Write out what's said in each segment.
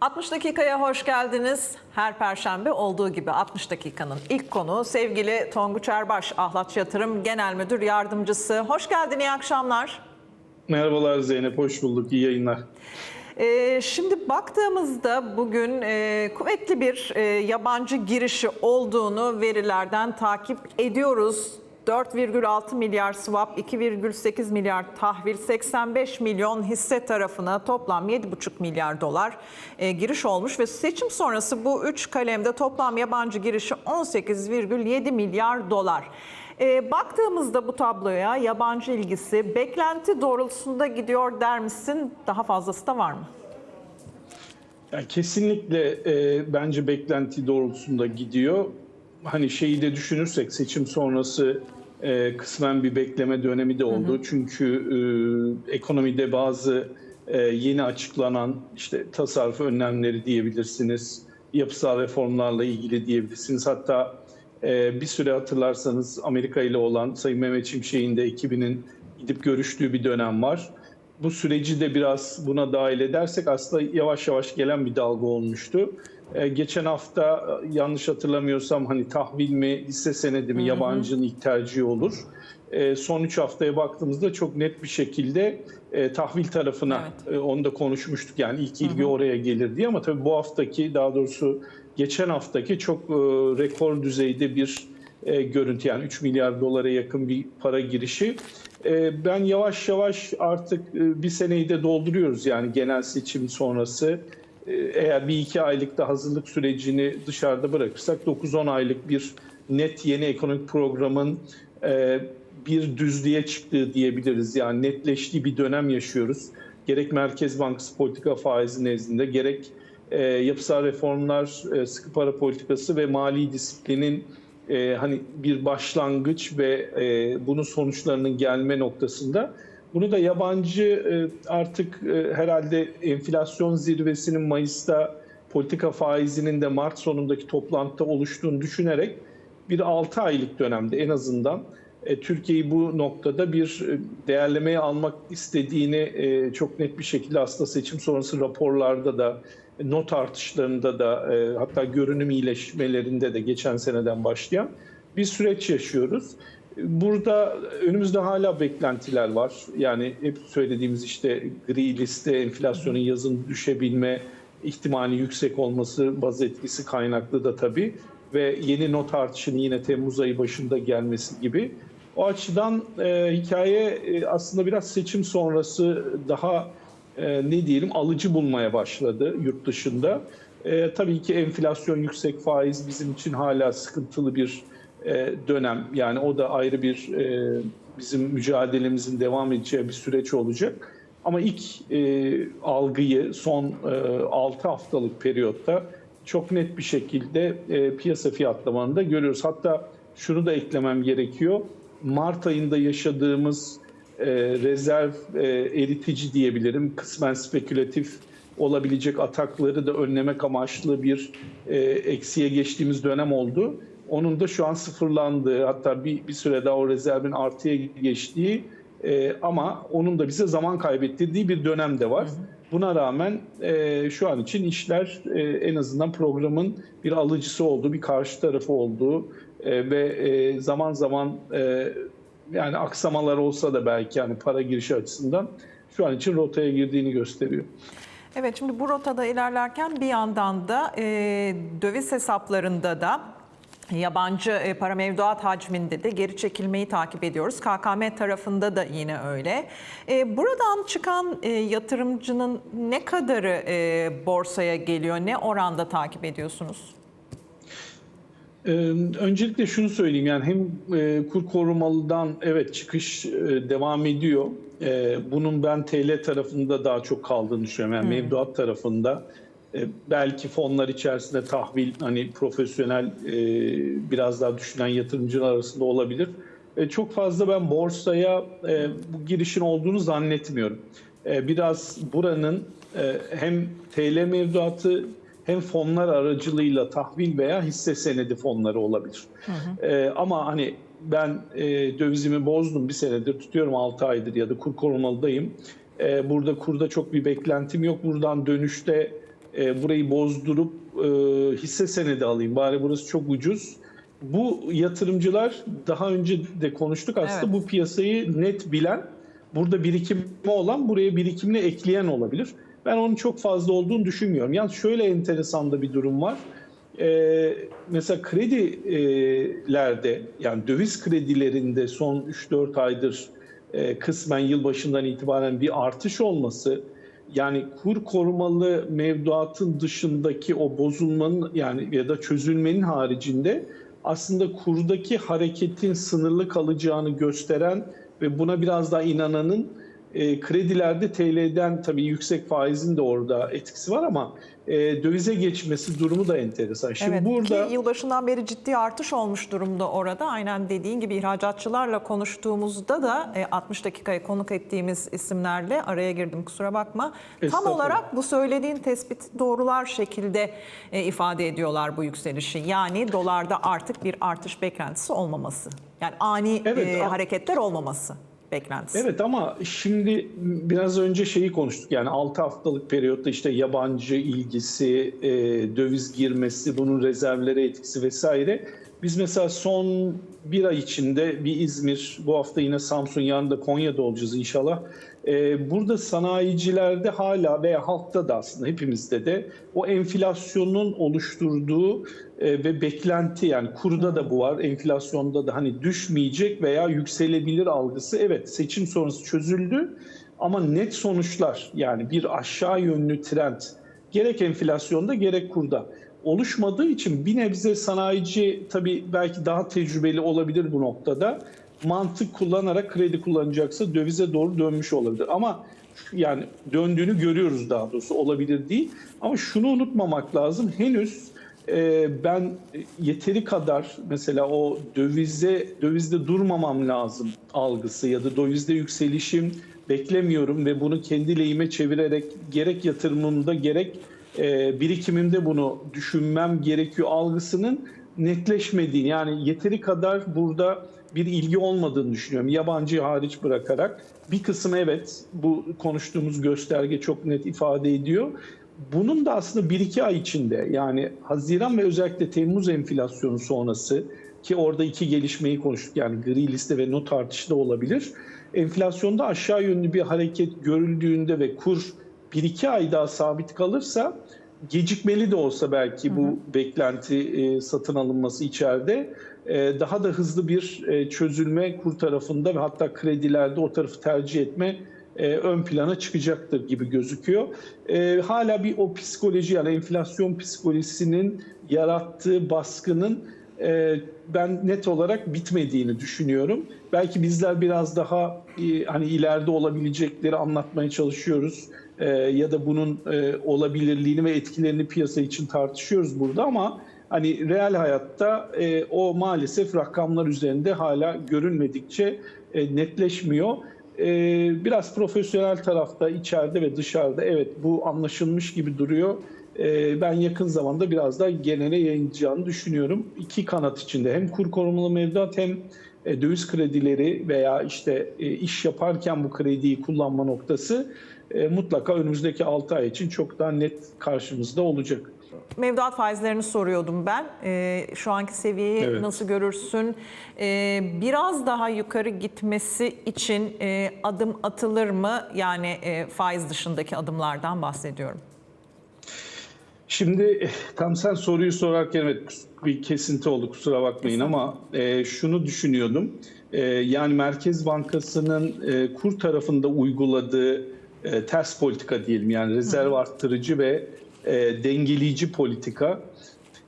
60 dakikaya hoş geldiniz. Her perşembe olduğu gibi 60 dakikanın ilk konu sevgili Tonguç Erbaş, Ahlat Yatırım Genel Müdür Yardımcısı. Hoş geldin, iyi akşamlar. Merhabalar Zeynep, hoş bulduk. İyi yayınlar. Ee, şimdi baktığımızda bugün e, kuvvetli bir e, yabancı girişi olduğunu verilerden takip ediyoruz. 4,6 milyar swap, 2,8 milyar tahvil, 85 milyon hisse tarafına toplam 7,5 milyar dolar e, giriş olmuş ve seçim sonrası bu 3 kalemde toplam yabancı girişi 18,7 milyar dolar. E, baktığımızda bu tabloya yabancı ilgisi beklenti doğrultusunda gidiyor der misin? Daha fazlası da var mı? Yani kesinlikle e, bence beklenti doğrultusunda gidiyor. Hani şeyi de düşünürsek seçim sonrası e, kısmen bir bekleme dönemi de oldu. Hı hı. Çünkü e, ekonomide bazı e, yeni açıklanan işte tasarruf önlemleri diyebilirsiniz, yapısal reformlarla ilgili diyebilirsiniz. Hatta e, bir süre hatırlarsanız Amerika ile olan Sayın Mehmet Şimşek'in de ekibinin gidip görüştüğü bir dönem var. Bu süreci de biraz buna dahil edersek aslında yavaş yavaş gelen bir dalga olmuştu. Ee, geçen hafta yanlış hatırlamıyorsam hani tahvil mi, hisse senedi mi yabancının ilk tercihi olur. Ee, son 3 haftaya baktığımızda çok net bir şekilde e, tahvil tarafına Evet. e, onu da konuşmuştuk. Yani ilk ilgi oraya gelir diye ama tabii bu haftaki daha doğrusu geçen haftaki çok e, rekor düzeyde bir e, görüntü yani 3 milyar dolara yakın bir para girişi. E, ben yavaş yavaş artık e, bir seneyi de dolduruyoruz yani genel seçim sonrası. E, eğer bir iki aylık da hazırlık sürecini dışarıda bırakırsak 9-10 aylık bir net yeni ekonomik programın e, bir düzlüğe çıktığı diyebiliriz. Yani netleştiği bir dönem yaşıyoruz. Gerek Merkez Bankası politika faizi nezdinde gerek e, yapısal reformlar, e, sıkı para politikası ve mali disiplinin hani bir başlangıç ve bunun sonuçlarının gelme noktasında bunu da yabancı e, artık e, herhalde enflasyon zirvesinin Mayıs'ta politika faizinin de Mart sonundaki toplantıda oluştuğunu düşünerek bir 6 aylık dönemde en azından e, Türkiye'yi bu noktada bir değerlemeye almak istediğini çok net bir şekilde aslında seçim sonrası raporlarda da not artışlarında da hatta görünüm iyileşmelerinde de geçen seneden başlayan bir süreç yaşıyoruz. Burada önümüzde hala beklentiler var. Yani hep söylediğimiz işte gri liste enflasyonun yazın düşebilme ihtimali yüksek olması baz etkisi kaynaklı da tabii ve yeni not artışının yine Temmuz ayı başında gelmesi gibi. O açıdan e, hikaye e, aslında biraz seçim sonrası daha e, ne diyelim alıcı bulmaya başladı yurt dışında. E, tabii ki enflasyon yüksek faiz bizim için hala sıkıntılı bir dönem. Yani o da ayrı bir e, bizim mücadelemizin devam edeceği bir süreç olacak. Ama ilk e, algıyı son e, 6 haftalık periyotta çok net bir şekilde e, piyasa fiyatlamanında görüyoruz. Hatta şunu da eklemem gerekiyor. Mart ayında yaşadığımız e, rezerv e, eritici diyebilirim. Kısmen spekülatif olabilecek atakları da önlemek amaçlı bir e, eksiye geçtiğimiz dönem oldu. Onun da şu an sıfırlandığı hatta bir, bir süre daha o rezervin artıya geçtiği e, ama onun da bize zaman kaybettirdiği bir dönem de var. Buna rağmen e, şu an için işler e, en azından programın bir alıcısı olduğu, bir karşı tarafı olduğu e, ve e, zaman zaman e, yani aksamalar olsa da belki yani para girişi açısından şu an için rotaya girdiğini gösteriyor. Evet şimdi bu rotada ilerlerken bir yandan da e, döviz hesaplarında da yabancı e, para mevduat hacminde de geri çekilmeyi takip ediyoruz. KKM tarafında da yine öyle. E, buradan çıkan e, yatırımcının ne kadarı borsaya geliyor, ne oranda takip ediyorsunuz? Öncelikle şunu söyleyeyim yani hem kur korumalıdan evet çıkış devam ediyor. Bunun ben TL tarafında daha çok kaldığını düşünüyorum. Yani hmm. mevduat tarafında belki fonlar içerisinde tahvil hani profesyonel e, biraz daha düşünen yatırımcılar arasında olabilir. E, çok fazla ben borsaya e, bu girişin olduğunu zannetmiyorum. E, biraz buranın e, hem TL mevduatı hem fonlar aracılığıyla tahvil veya hisse senedi fonları olabilir. Hı hı. Ama hani ben e, dövizimi bozdum bir senedir tutuyorum 6 aydır ya da kur korumalıdayım. Burada kurda çok bir beklentim yok. Buradan dönüşte e, burayı bozdurup e, hisse senedi alayım bari burası çok ucuz. Bu yatırımcılar daha önce de konuştuk aslında Evet. bu piyasayı net bilen, burada birikimi olan buraya birikimini ekleyen olabilir. Ben onun çok fazla olduğunu düşünmüyorum. Yalnız şöyle enteresan da bir durum var. Ee, mesela kredilerde yani döviz kredilerinde son 3-4 aydır e, kısmen yılbaşından itibaren bir artış olması yani kur korumalı mevduatın dışındaki o bozulmanın yani ya da çözülmenin haricinde aslında kurdaki hareketin sınırlı kalacağını gösteren ve buna biraz daha inananın e, kredilerde TL'den tabii yüksek faizin de orada etkisi var ama e, dövize geçmesi durumu da enteresan. Şimdi evet, burada ki yılbaşından beri ciddi artış olmuş durumda orada. Aynen dediğin gibi ihracatçılarla konuştuğumuzda da e, 60 dakikaya konuk ettiğimiz isimlerle araya girdim kusura bakma. Tam olarak bu söylediğin tespit doğrular şekilde e, ifade ediyorlar bu yükselişi. Yani dolarda artık bir artış beklentisi olmaması. Yani ani Evet, e, hareketler olmaması beklentisi. Evet ama şimdi biraz önce şeyi konuştuk yani 6 haftalık periyotta işte yabancı ilgisi, e, döviz girmesi, bunun rezervlere etkisi vesaire. Biz mesela son bir ay içinde bir İzmir, bu hafta yine Samsun, yarın da Konya'da olacağız inşallah. E, burada sanayicilerde hala veya halkta da aslında hepimizde de o enflasyonun oluşturduğu e, ve beklenti yani kurda da bu var, enflasyonda da hani düşmeyecek veya yükselebilir algısı evet seçim sonrası çözüldü ama net sonuçlar yani bir aşağı yönlü trend gerek enflasyonda gerek kurda oluşmadığı için bir nebze sanayici tabii belki daha tecrübeli olabilir bu noktada. Mantık kullanarak kredi kullanacaksa dövize doğru dönmüş olabilir. Ama yani döndüğünü görüyoruz daha doğrusu olabilir değil. Ama şunu unutmamak lazım. Henüz e, ben yeteri kadar mesela o dövize dövizde durmamam lazım algısı ya da dövizde yükselişim beklemiyorum ve bunu kendi lehime çevirerek gerek yatırımımda gerek e, birikimimde bunu düşünmem gerekiyor algısının netleşmediğini yani yeteri kadar burada bir ilgi olmadığını düşünüyorum. Yabancı hariç bırakarak bir kısım evet bu konuştuğumuz gösterge çok net ifade ediyor. Bunun da aslında 1-2 ay içinde yani Haziran ve özellikle Temmuz enflasyonu sonrası ki orada iki gelişmeyi konuştuk yani gri liste ve not artışı da olabilir. Enflasyonda aşağı yönlü bir hareket görüldüğünde ve kur 1-2 ay daha sabit kalırsa gecikmeli de olsa belki bu beklenti e, satın alınması içeride e, daha da hızlı bir e, çözülme kur tarafında ve hatta kredilerde o tarafı tercih etme e, ön plana çıkacaktır gibi gözüküyor. E, hala bir o psikoloji yani enflasyon psikolojisinin yarattığı baskının ben net olarak bitmediğini düşünüyorum. Belki bizler biraz daha e, hani ileride olabilecekleri anlatmaya çalışıyoruz E, ya da bunun e, olabilirliğini ve etkilerini piyasa için tartışıyoruz burada ama hani reel hayatta e, o maalesef rakamlar üzerinde hala görünmedikçe e, netleşmiyor. E, biraz profesyonel tarafta içeride ve dışarıda evet bu anlaşılmış gibi duruyor. E, ben yakın zamanda biraz daha genele yayılacağını düşünüyorum. İki kanat içinde hem kur korumalı mevduat hem e, döviz kredileri veya işte e, iş yaparken bu krediyi kullanma noktası e, mutlaka önümüzdeki 6 ay için çok daha net karşımızda olacak. Mevduat faizlerini soruyordum ben. Ee, şu anki seviyeyi Evet. nasıl görürsün? Ee, biraz daha yukarı gitmesi için e, adım atılır mı? Yani e, faiz dışındaki adımlardan bahsediyorum. Şimdi tam sen soruyu sorarken evet bir kesinti oldu kusura bakmayın ama e, şunu düşünüyordum. E, yani Merkez Bankası'nın e, kur tarafında uyguladığı e, ters politika diyelim yani rezerv arttırıcı ve e, dengeleyici politika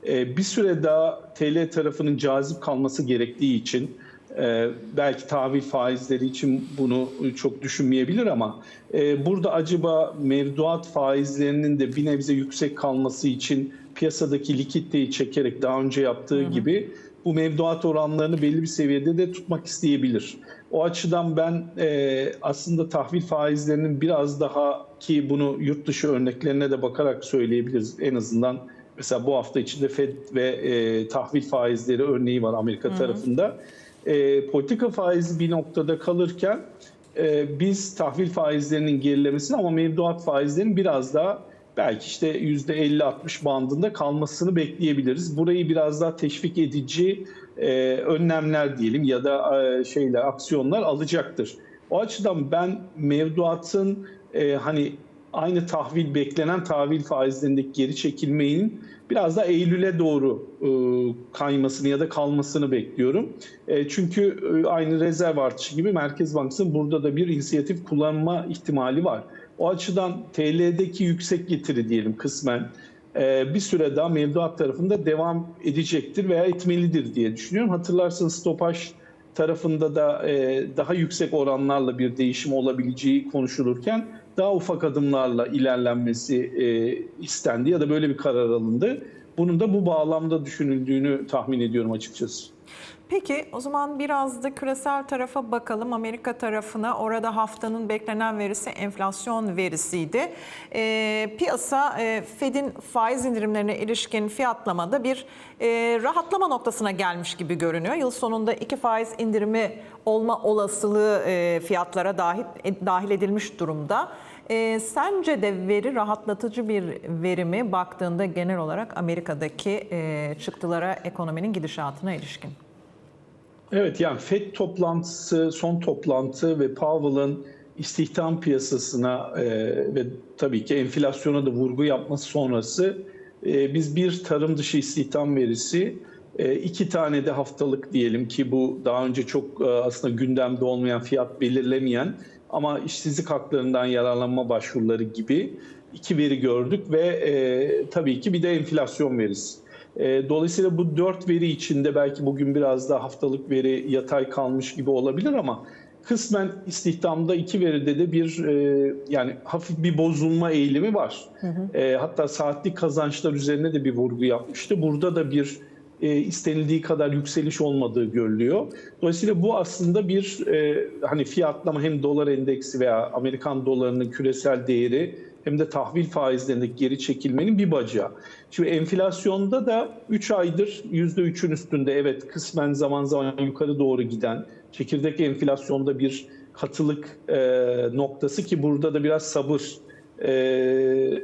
e, bir süre daha TL tarafının cazip kalması gerektiği için e, belki tahvil faizleri için bunu çok düşünmeyebilir ama e, burada acaba mevduat faizlerinin de bir nebze yüksek kalması için piyasadaki likiditeyi çekerek daha önce yaptığı gibi bu mevduat oranlarını belli bir seviyede de tutmak isteyebilir. O açıdan ben e, aslında tahvil faizlerinin biraz daha ki bunu yurt dışı örneklerine de bakarak söyleyebiliriz en azından Mesela bu hafta içinde Fed ve e, tahvil faizleri örneği var Amerika tarafında. E, politika faizi bir noktada kalırken e, biz tahvil faizlerinin gerilemesini ama mevduat faizlerinin biraz daha belki işte %50-60 bandında kalmasını bekleyebiliriz. Burayı biraz daha teşvik edici e, önlemler diyelim ya da e, şeyler aksiyonlar alacaktır. O açıdan ben mevduatın e, hani aynı tahvil beklenen tahvil faizlerindeki geri çekilmeyin biraz da Eylül'e doğru e, kaymasını ya da kalmasını bekliyorum. E, çünkü e, aynı rezerv artışı gibi Merkez Bankası'nın burada da bir inisiyatif kullanma ihtimali var. O açıdan TL'deki yüksek getiri diyelim kısmen e, bir süre daha mevduat tarafında devam edecektir veya etmelidir diye düşünüyorum. Hatırlarsanız stopaj tarafında da e, daha yüksek oranlarla bir değişim olabileceği konuşulurken daha ufak adımlarla ilerlenmesi e, istendi ya da böyle bir karar alındı. Bunun da bu bağlamda düşünüldüğünü tahmin ediyorum açıkçası. Peki o zaman biraz da küresel tarafa bakalım. Amerika tarafına orada haftanın beklenen verisi enflasyon verisiydi. E, piyasa e, Fed'in faiz indirimlerine ilişkin fiyatlamada bir e, rahatlama noktasına gelmiş gibi görünüyor. Yıl sonunda iki faiz indirimi olma olasılığı e, fiyatlara dahil, dahil edilmiş durumda. E, sence de veri rahatlatıcı bir veri mi baktığında genel olarak Amerika'daki e, çıktılara ekonominin gidişatına ilişkin? Evet yani FED toplantısı, son toplantı ve Powell'ın istihdam piyasasına e, ve tabii ki enflasyona da vurgu yapması sonrası e, biz bir tarım dışı istihdam verisi, e, iki tane de haftalık diyelim ki bu daha önce çok e, aslında gündemde olmayan fiyat belirlemeyen ama işsizlik haklarından yararlanma başvuruları gibi iki veri gördük ve e, tabii ki bir de enflasyon verisi. E, Dolayısıyla bu dört veri içinde belki bugün biraz daha haftalık veri yatay kalmış gibi olabilir ama kısmen istihdamda iki veride de bir e, yani hafif bir bozulma eğilimi var. Hı hı. E, hatta saatlik kazançlar üzerine de bir vurgu yapmıştı. Burada da bir e, istenildiği kadar yükseliş olmadığı görülüyor. Dolayısıyla bu aslında bir e, hani fiyatlama hem dolar endeksi veya Amerikan dolarının küresel değeri hem de tahvil faizlerindeki geri çekilmenin bir bacağı. Şimdi enflasyonda da 3 aydır %3'ün üstünde evet kısmen zaman zaman yukarı doğru giden çekirdek enflasyonda bir katılık e, noktası ki burada da biraz sabır e,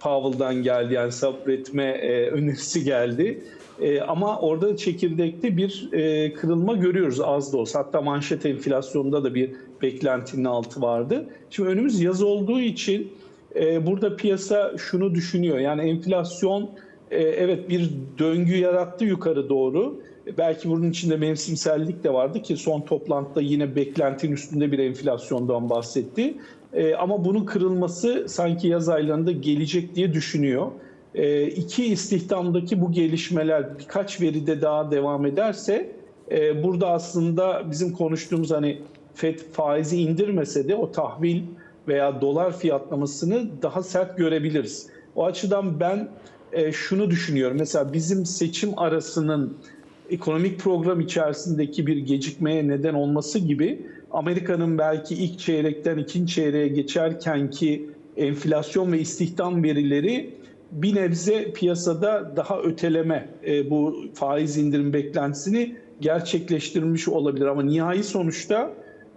Powell'dan geldi yani sabretme e, önerisi geldi. E, ama orada çekirdekte bir e, kırılma görüyoruz az da olsa. Hatta manşet enflasyonda da bir beklentinin altı vardı. Şimdi önümüz yaz olduğu için e, burada piyasa şunu düşünüyor. Yani enflasyon e, evet bir döngü yarattı yukarı doğru. Belki bunun içinde mevsimsellik de vardı ki son toplantıda yine beklentinin üstünde bir enflasyondan bahsetti. E, ama bunun kırılması sanki yaz aylarında gelecek diye düşünüyor. E, iki istihdamdaki bu gelişmeler birkaç veride daha devam ederse e, burada aslında bizim konuştuğumuz hani FED faizi indirmese de o tahvil veya dolar fiyatlamasını daha sert görebiliriz. O açıdan ben e, şunu düşünüyorum. Mesela bizim seçim arasının ekonomik program içerisindeki bir gecikmeye neden olması gibi Amerika'nın belki ilk çeyrekten ikinci çeyreğe geçerken ki enflasyon ve istihdam verileri bir nebze piyasada daha öteleme e, bu faiz indirim beklentisini gerçekleştirmiş olabilir. Ama nihai sonuçta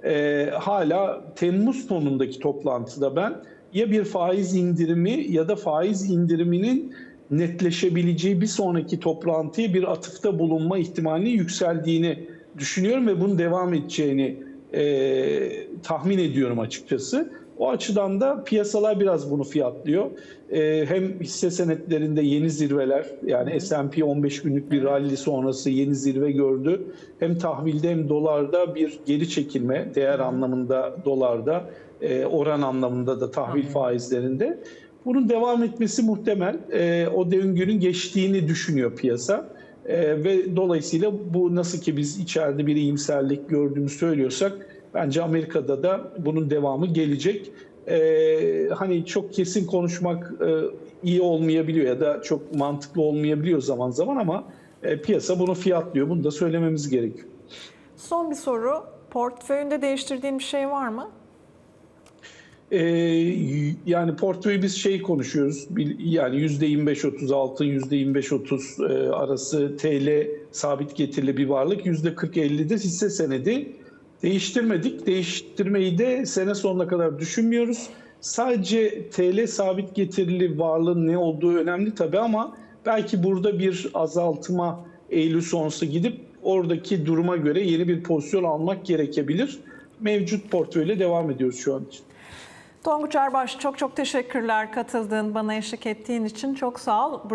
e, hala Temmuz sonundaki toplantıda ben ya bir faiz indirimi ya da faiz indiriminin netleşebileceği bir sonraki toplantıya bir atıfta bulunma ihtimalinin yükseldiğini düşünüyorum ve bunun devam edeceğini e, tahmin ediyorum açıkçası. O açıdan da piyasalar biraz bunu fiyatlıyor. E, hem hisse senetlerinde yeni zirveler yani S&P 15 günlük bir rally sonrası yeni zirve gördü. Hem tahvilde hem dolarda bir geri çekilme değer anlamında dolarda e, oran anlamında da tahvil faizlerinde. Bunun devam etmesi muhtemel. E, o döngünün geçtiğini düşünüyor piyasa. E, ve dolayısıyla bu nasıl ki biz içeride bir iyimserlik gördüğümü söylüyorsak bence Amerika'da da bunun devamı gelecek. E, hani çok kesin konuşmak e, iyi olmayabiliyor ya da çok mantıklı olmayabiliyor zaman zaman ama e, piyasa bunu fiyatlıyor. Bunu da söylememiz gerekiyor. Son bir soru. Portföyünde değiştirdiğin bir şey var mı? e, yani portföyü biz şey konuşuyoruz. Yani yüzde 25-30 altın yüzde 25-30 e, arası TL sabit getirili bir varlık. Yüzde 40-50'de hisse senedi. Değiştirmedik. Değiştirmeyi de sene sonuna kadar düşünmüyoruz. Sadece TL sabit getirili varlığın ne olduğu önemli tabi ama belki burada bir azaltma Eylül sonrası gidip oradaki duruma göre yeni bir pozisyon almak gerekebilir. Mevcut portföyle devam ediyoruz şu an için. Tonguç Erbaş çok çok teşekkürler katıldığın, bana eşlik ettiğin için. Çok sağ ol.